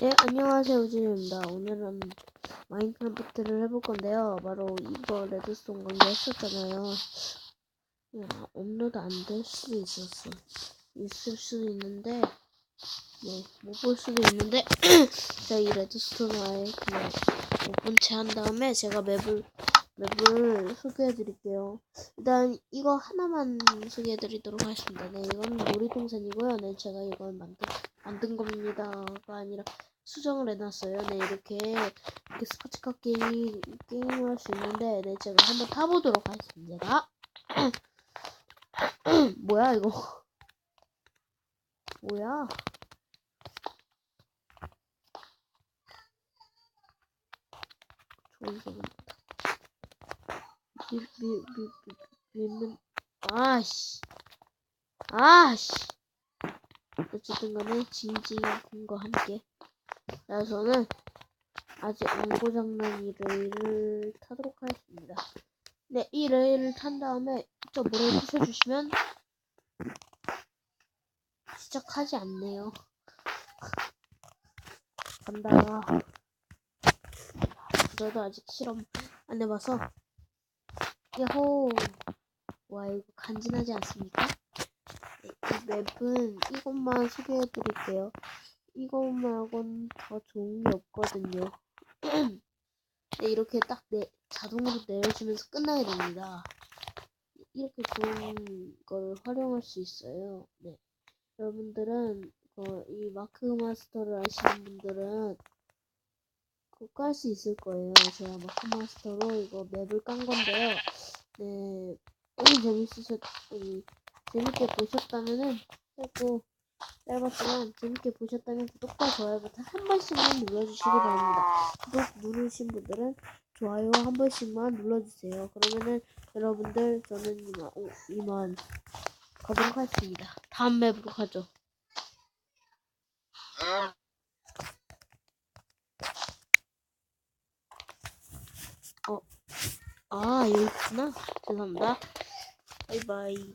네, 안녕하세요, 우진입니다. 오늘은 마인크래프트를 해볼 건데요. 바로 이거 레드스톤 관계 했었잖아요. 야, 업로드 안 될 수도 있었어. 있을 수도 있는데, 네, 못 볼 수도 있는데, 제가 이 레드스톤을 아예 그냥 못 본 채 한 다음에 제가 맵을, 맵을 소개해 드릴게요. 일단 이거 하나만 소개해 드리도록 하겠습니다. 네, 이건 놀이동산이고요. 네, 제가 이걸 만든, 만든 겁니다가 아니라 수정을 해놨어요. 네, 이렇게, 이렇게 스포츠카 게임, 게임을 할 수 있는데, 네, 제가 한번 타보도록 하겠습니다. 뭐야, 이거. 뭐야. 좋은 소리입니다. 미, 미, 미, 미, 밀는, 아씨. 아씨. 어쨌든 간에 징징군과 함께 자, 저는 아직 안 고장난 이 레일을 타도록 하겠습니다. 네, 이 레일을 탄 다음에 저 모래를 부셔주시면 시작하지 않네요. 간다. 저도 아직 실험 안 해봐서 야호! 와 이거 간지나지 않습니까? 네, 이 맵은 이것만 소개해 드릴게요. 이것 말고는 더 좋은 게 없거든요. 네, 이렇게 딱 내, 자동으로 내려주면서 끝나게 됩니다. 이렇게 좋은 걸 활용할 수 있어요. 네. 여러분들은 어, 이 마크 마스터를 아시는 분들은 그거 깔수 있을 거예요. 제가 마크 마스터로 이거 맵을 깐 건데요. 네. 재밌으셨, 음, 재밌게 보셨다면은, 짧고, 짧았지만, 재밌게 보셨다면 구독과 좋아요 버튼 한 번씩만 눌러주시기 바랍니다. 구독 누르신 분들은 좋아요 한 번씩만 눌러주세요. 그러면은, 여러분들, 저는 이만, 오, 이만 가도록 하겠습니다. 다음 맵으로 가죠. 어, 아, 여기 있구나. 죄송합니다. 바이바이.